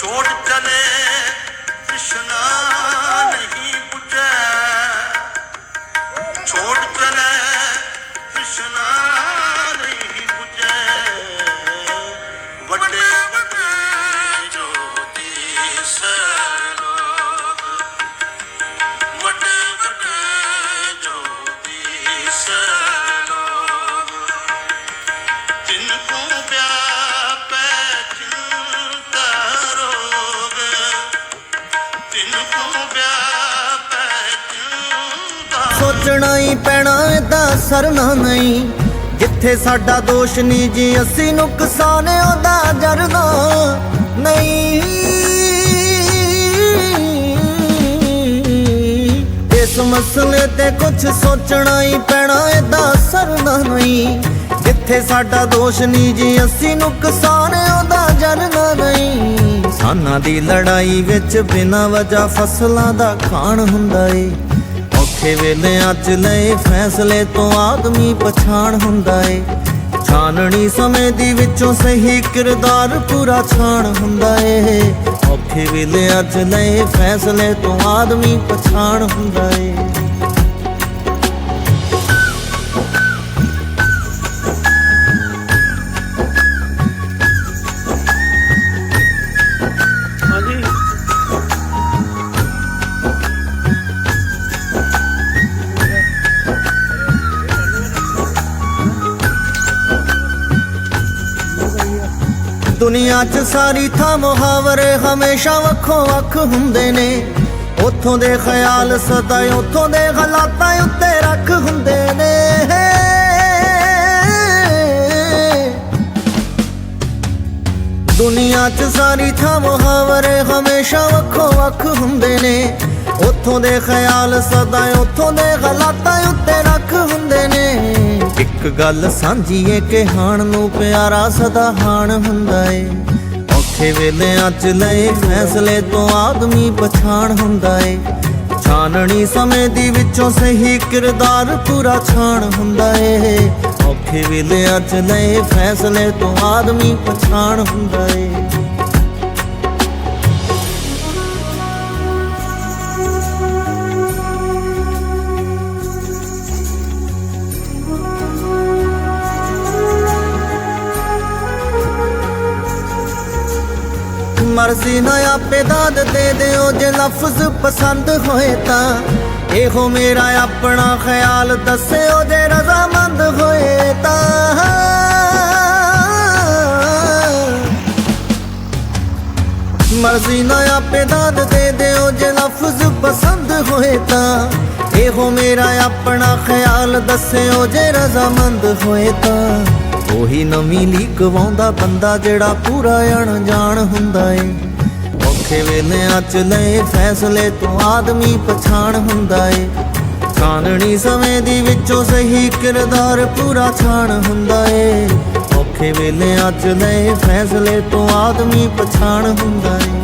ਛੋੜ ਚਲੇ ਕ੍ਰਿਸ਼ਨਾ ਨਹੀਂ ਪੁੱਜੇ। ਛੋੜ ਚਲੇ ਕ੍ਰਿਸ਼ਨਾ ਨਹੀਂ ਪੁੱਜੇ। ਵੱਡੇ ਵੱਡੇ ਜੋਤੀ ਸੋਚਣਾ ਹੀ ਪੈਣਾ ਇਹਦਾ ਸਰਨਾ ਨਹੀਂ। ਜਿੱਥੇ ਸਾਡਾ ਦੋਸ਼ ਨਹੀਂ ਜੀ, ਅਸੀਂ ਨੁਕਸਾਨ ਉਹਦਾ ਜਰਨਾ ਨਹੀਂ। ਇਸ ਮਸਲੇ ਤੇ ਕੁਝ ਸੋਚਣਾ ਹੀ ਪੈਣਾ ਇਹਦਾ ਸਰਨਾ ਨਹੀਂ। ਜਿੱਥੇ ਸਾਡਾ ਦੋਸ਼ ਨਹੀਂ ਜੀ, ਅਸੀਂ ਨੁਕਸਾਨ ਉਹਦਾ ਜਰਨਾ ਨਹੀਂ। ਸਾਨਾਂ ਦੀ ਲੜਾਈ ਵਿੱਚ ਬਿਨਾਂ ਵਜ੍ਹਾ ਫਸਲਾਂ ਦਾ ਖਾਣ ਹੁੰਦਾ ਏ। ਔਖੇ ਵੇਲਿਆਂ 'ਚ ਲਏ ਫੈਸਲੇ ਤੋਂ ਆਦਮੀ ਪਛਾਣ ਹੁੰਦਾ ਏ। ਛਾਨਣੀ ਸਮੇਂ ਦੀ ਵਿੱਚੋਂ ਸਹੀ ਕਿਰਦਾਰ ਪੂਰਾ ਛਾਣ ਹੁੰਦਾ ਏ। ਔਖੇ ਵੇਲਿਆਂ 'ਚ ਲਏ ਫੈਸਲੇ ਤੋਂ ਆਦਮੀ ਪਛਾਣ ਹੁੰਦਾ ਏ। ਦੁਨੀਆ 'ਚ ਸਾਰੀ ਥਾਂ ਮੁਹਾਵਰੇ ਹਮੇਸ਼ਾ ਵੱਖੋ ਵੱਖ ਹੁੰਦੇ ਨੇ। ਉੱਥੋਂ ਦੇ ਖਿਆਲ ਸਦਾ ਉੱਥੋਂ ਦੇ ਹਾਲਾਤਾਂ ਉੱਤੇ ਰੱਖ ਹੁੰਦੇ ਨੇ। ਦੁਨੀਆ 'ਚ ਸਾਰੀ ਥਾਂ ਮੁਹਾਵਰੇ ਹਮੇਸ਼ਾ ਵੱਖੋ ਵੱਖ ਹੁੰਦੇ ਨੇ। ਉੱਥੋਂ ਦੇ ਖਿਆਲ ਸਦਾ ਉੱਥੋਂ ਦੇ ਹਾਲਾਤਾਂ ਉੱਤੇ ਇੱਕ ਗੱਲ ਸਾਂਝੀ ਕਿ ਹਾਣ ਨੂੰ ਪਿਆਰਾ ਸਦਾ ਹਾਣ ਹੁੰਦਾ ਏ। ਔਖੇ ਵੇਲਿਆਂ 'ਚ ਲਏ ਫੈਸਲੇ ਤੋਂ ਆਦਮੀ ਪਛਾਣ ਹੁੰਦਾ ਏ। ਛਾਨਣੀ ਸਮੇਂ ਦੀ ਵਿੱਚੋਂ ਸਹੀ ਕਿਰਦਾਰ ਪੂਰਾ ਛਾਣ ਹੁੰਦਾ ਏ। ਔਖੇ ਵੇਲਿਆਂ 'ਚ ਲਏ ਫੈਸਲੇ ਤੋਂ ਆਦਮੀ ਪਛਾਣ ਹੁੰਦਾ ਏ। ਮਰਜ਼ੀ ਨਾ ਆਪੇ ਦਾਦ ਦੇ ਦਿਓ, ਜੇ ਲਫ਼ਜ਼ ਪਸੰਦ ਹੋਏ ਤਾਂ। ਇਹੋ ਮੇਰਾ ਆਪਣਾ ਖਿਆਲ ਦੱਸਿਓ ਜੇ ਰਜ਼ਾਮੰਦ ਹੋਏ ਤਾਂ। ਮਰਜ਼ੀ ਨਾ ਆਪੇ ਦਾਦ ਦੇ ਦਿਓ, ਜੇ ਲਫ਼ਜ਼ ਪਸੰਦ ਹੋਏ ਤਾਂ। ਇਹੋ ਮੇਰਾ ਆਪਣਾ ਖਿਆਲ ਦੱਸਿਓ ਜੇ ਰਜ਼ਾਮੰਦ ਹੋਏ ਤਾਂ। ਉਹੀ ਨਵੀਂ ਲੀਕ ਵਾਉਂਦਾ ਬੰਦਾ ਜਿਹੜਾ ਪੂਰਾ ਅਣਜਾਣ ਹੁੰਦਾ ਏ। ਔਖੇ ਵੇਲਿਆਂ 'ਚ ਲਏ ਫੈਸਲੇ ਤੋਂ ਆਦਮੀ ਪਛਾਣ ਹੁੰਦਾ ਏ। ਕਾਨਣੀ ਸਮੇਂ ਦੀ ਵਿੱਚੋਂ ਸਹੀ ਕਿਰਦਾਰ ਪੂਰਾ ਛਾਣ ਹੁੰਦਾ ਏ। ਔਖੇ ਵੇਲਿਆਂ 'ਚ ਲਏ ਫੈਸਲੇ ਤੋਂ ਆਦਮੀ ਪਛਾਣ ਹੁੰਦਾ ਏ।